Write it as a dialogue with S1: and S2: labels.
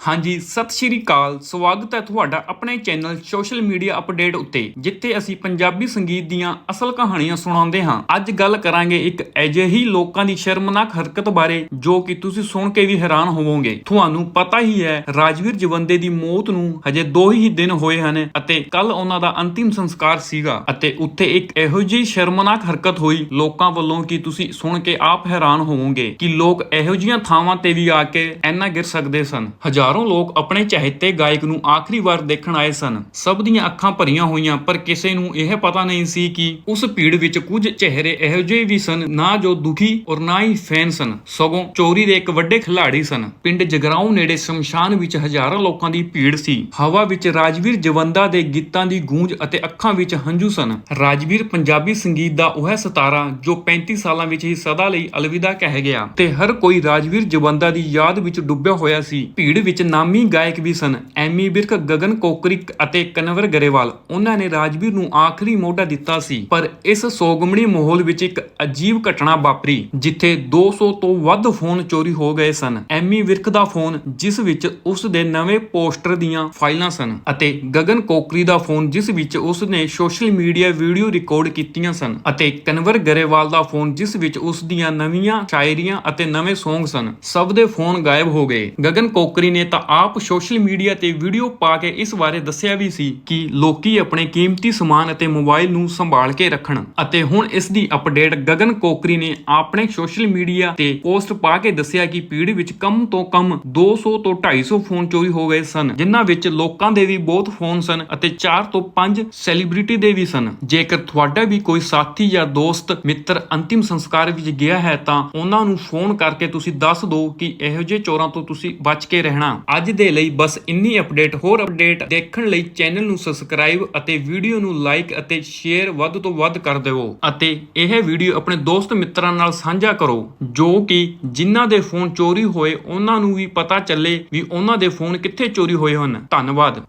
S1: ਹਾਂਜੀ, ਸਤਿ ਸ਼੍ਰੀ ਅਕਾਲ। ਸਵਾਗਤ ਹੈ ਤੁਹਾਡਾ ਆਪਣੇ ਚੈਨਲ ਸੋਸ਼ਲ ਮੀਡੀਆ ਅਪਡੇਟ ਉੱਤੇ, ਜਿੱਥੇ ਅਸੀਂ ਪੰਜਾਬੀ ਸੰਗੀਤ ਦੀਆਂ ਅਸਲ ਕਹਾਣੀਆਂ ਸੁਣਾਉਂਦੇ ਹਾਂ। ਅੱਜ ਗੱਲ ਕਰਾਂਗੇ ਇੱਕ ਅਜਿਹੀ ਲੋਕਾਂ ਦੀ ਸ਼ਰਮਨਾਕ ਹਰਕਤ ਬਾਰੇ, ਜੋ ਕਿ ਤੁਸੀਂ ਸੁਣ ਕੇ ਵੀ ਹੈਰਾਨ ਹੋਵੋਗੇ। ਤੁਹਾਨੂੰ ਪਤਾ ਹੀ ਹੈ, ਰਾਜਵੀਰ ਜਵੰਦੇ ਦੀ ਮੌਤ ਨੂੰ ਹਜੇ 2 ਹੀ ਦਿਨ ਹੋਏ ਹਨ ਅਤੇ ਕੱਲ ਉਹਨਾਂ ਦਾ ਅੰਤਿਮ ਸੰਸਕਾਰ ਸੀਗਾ। ਅਤੇ ਉੱਥੇ ਇੱਕ ਇਹੋ ਜਿਹੀ ਸ਼ਰਮਨਾਕ ਹਰਕਤ ਹੋਈ, ਲੋਕਾਂ ਵੱਲੋਂ ਕਿ ਤੁਸੀਂ ਸੁਣ ਕੇ ਆਪ ਹੈਰਾਨ ਹੋਵੋਗੇ ਕਿ ਲੋਕ ਇਹੋ ਜਿਹੀਆਂ ਥਾਵਾਂ ਤੇ ਵੀ ਆ ਕੇ ਇੰਨਾ ਗਿਰ ਸਕਦੇ ਸਨ। ਹਜ਼ਾਰ ਲੋਕ ਆਪਣੇ ਚਾਹਤੇ ਗਾਇਕ ਨੂੰ ਆਖਰੀ ਵਾਰ ਦੇਖਣ ਆਏ ਸਨ। ਸਭ ਦੀਆਂ ਅੱਖਾਂ ਭਰੀਆਂ ਹੋਈਆਂ, ਪਰ ਕਿਸੇ ਨੂੰ ਇਹ ਪਤਾ ਨਹੀਂ ਸੀ ਕਿ ਉਸ ਭੀੜ ਵਿੱਚ ਕੁਝ ਚਿਹਰੇ ਇਹੋ ਜਿਹੇ ਵੀ ਸਨ, ਨਾ ਜੋ ਦੁਖੀ ਔਰ ਨਾ ਹੀ ਫੈਨ ਸਨ। ਸਗੋਂ ਚੋਰੀ ਦੇ ਇੱਕ ਵੱਡੇ ਖਿਲਾੜੀ ਸਨ। ਪਿੰਡ ਜਗਰਾਉਂ ਨੇੜੇ ਸ਼ਮਸ਼ਾਨ ਵਿੱਚ ਹਜ਼ਾਰਾਂ ਲੋਕਾਂ ਦੀ ਭੀੜ ਸੀ। ਹਵਾ ਵਿੱਚ ਰਾਜਵੀਰ ਜਵੰਦਾ ਦੇ ਗੀਤਾਂ ਦੀ ਗੂੰਜ ਅਤੇ ਅੱਖਾਂ ਵਿੱਚ ਹੰਝੂ ਸਨ। ਰਾਜਵੀਰ ਪੰਜਾਬੀ ਸੰਗੀਤ ਦਾ ਉਹ ਸਿਤਾਰਾ ਜੋ 35 ਸਾਲਾਂ ਵਿੱਚ ਹੀ ਸਦਾ ਲਈ ਅਲਵਿਦਾ ਕਹਿ ਗਿਆ। ਤੇ ਹਰ ਕੋਈ ਰਾਜਵੀਰ ਜਵੰਦਾ ਦੀ ਯਾਦ ਵਿੱਚ ਡੁੱਬਿਆ ਹੋਇਆ ਸੀ। ਭੀੜ ਵਿੱਚ ਨਾਮੀ ਗਾਇਕ ਵੀ ਸਨ, ਐਮੀ ਵਿਰਕ ਗਗਨ ਕੋਕਰੀ ਅਤੇ ਕਨਵਰ ਗਰੇਵਾਲ। ਉਹਨਾਂ ਨੇ ਰਾਜਵੀਰ ਨੂੰ ਆਖਰੀ ਮੋਢਾ ਦਿੱਤਾ ਸੀ, ਪਰ ਇਸ ਸੋਗਮਣੀ ਮਾਹੌਲ ਵਿੱਚ ਇੱਕ ਅਜੀਬ ਘਟਨਾ ਵਾਪਰੀ, ਜਿੱਥੇ 200 ਤੋਂ ਵੱਧ ਫੋਨ ਚੋਰੀ ਹੋ ਗਏ ਸਨ। ਐਮੀ ਵਿਰਕ ਦਾ ਫੋਨ, ਜਿਸ ਵਿੱਚ ਉਸ ਦੇ ਨਵੇਂ ਪੋਸਟਰ ਦੀਆਂ ਫਾਈਲਾਂ ਸਨ ਅਤੇ ਗਗਨ ਕੋਕਰੀ ਦਾ ਫੋਨ, ਜਿਸ ਵਿੱਚ ਉਸ ਨੇ ਸੋਸ਼ਲ ਮੀਡੀਆ ਵੀਡੀਓ ਰਿਕਾਰਡ ਕੀਤੀਆਂ ਸਨ ਅਤੇ ਕਨਵਰ ਗਰੇਵਾਲ ਦਾ ਫੋਨ, ਜਿਸ ਵਿੱਚ ਉਸ ਦੀਆਂ ਨਵੀਆਂ ਸ਼ਾਇਰੀਆਂ ਅਤੇ ਨਵੇਂ ਸੌਂਗ ਸਨ। ਸਭ ਦੇ ਫੋਨ ਗਾਇਬ ਹੋ ਗਏ। ਗਗਨ ਕੋਕਰੀ ਨੇ ਤਾਂ ਆਪ ਸੋਸ਼ਲ ਮੀਡੀਆ ਤੇ ਵੀਡੀਓ ਪਾ ਕੇ ਇਸ ਬਾਰੇ ਦੱਸਿਆ ਵੀ ਸੀ ਕਿ ਲੋਕੀ ਆਪਣੇ ਕੀਮਤੀ ਸਮਾਨ ਅਤੇ ਮੋਬਾਈਲ ਨੂੰ ਸੰਭਾਲ ਕੇ ਰੱਖਣ। ਅਤੇ ਹੁਣ ਇਸ ਦੀ ਅਪਡੇਟ ਗਗਨ ਕੋਕਰੀ ਨੇ ਆਪਣੇ ਸੋਸ਼ਲ ਮੀਡੀਆ ਤੇ ਪੋਸਟ ਪਾ ਕੇ ਦੱਸਿਆ ਕਿ ਪੀੜੀ ਵਿੱਚ ਕਮ ਤੋਂ ਕਮ 200 ਤੋਂ 250 ਫੋਨ ਚੋਰੀ ਹੋ ਗਏ ਸਨ, ਜਿਨ੍ਹਾਂ ਵਿੱਚ ਲੋਕਾਂ ਦੇ ਵੀ ਬਹੁਤ ਫੋਨ ਸਨ ਅਤੇ 4 ਤੋਂ 5 ਸੈਲੀਬ੍ਰਿਟੀ ਦੇ ਵੀ ਸਨ। ਜੇਕਰ ਤੁਹਾਡਾ ਵੀ ਕੋਈ ਸਾਥੀ ਜਾਂ ਦੋਸਤ, ਮਿੱਤਰ ਅੰਤਿਮ ਸੰਸਕਾਰ ਵਿੱਚ ਗਿਆ ਹੈ ਤਾਂ ਉਹਨਾਂ ਨੂੰ ਫੋਨ ਕਰਕੇ ਤੁਸੀਂ ਦੱਸ ਦਿਓ ਕਿ ਇਹੋ ਜਿਹੇ ਚੋਰਾਂ ਤੋਂ ਤੁਸੀਂ ਬਚ ਕੇ ਰਹਿਣਾ। ਅੱਜ ਦੇ ਲਈ ਬਸ ਇੰਨੀ ਅਪਡੇਟ, ਹੋਰ ਅਪਡੇਟ ਦੇਖਣ ਲਈ ਚੈਨਲ ਨੂੰ ਸਬਸਕ੍ਰਾਈਬ ਅਤੇ ਵੀਡੀਓ ਨੂੰ ਲਾਈਕ ਅਤੇ ਸ਼ੇਅਰ ਵੱਧ ਤੋਂ ਵੱਧ ਕਰ ਦਿਓ। ਅਤੇ ਇਹ ਵੀਡੀਓ ਆਪਣੇ ਦੋਸਤ ਮਿੱਤਰਾਂ ਨਾਲ ਸਾਂਝਾ ਕਰੋ, ਜੋ ਕਿ ਜਿਨ੍ਹਾਂ ਦੇ ਫੋਨ ਚੋਰੀ ਹੋਏ, ਉਹਨਾਂ ਨੂੰ ਵੀ ਪਤਾ ਚੱਲੇ ਵੀ ਉਹਨਾਂ ਦੇ ਫੋਨ ਕਿੱਥੇ ਚੋਰੀ ਹੋਏ ਹਨ। ਧੰਨਵਾਦ।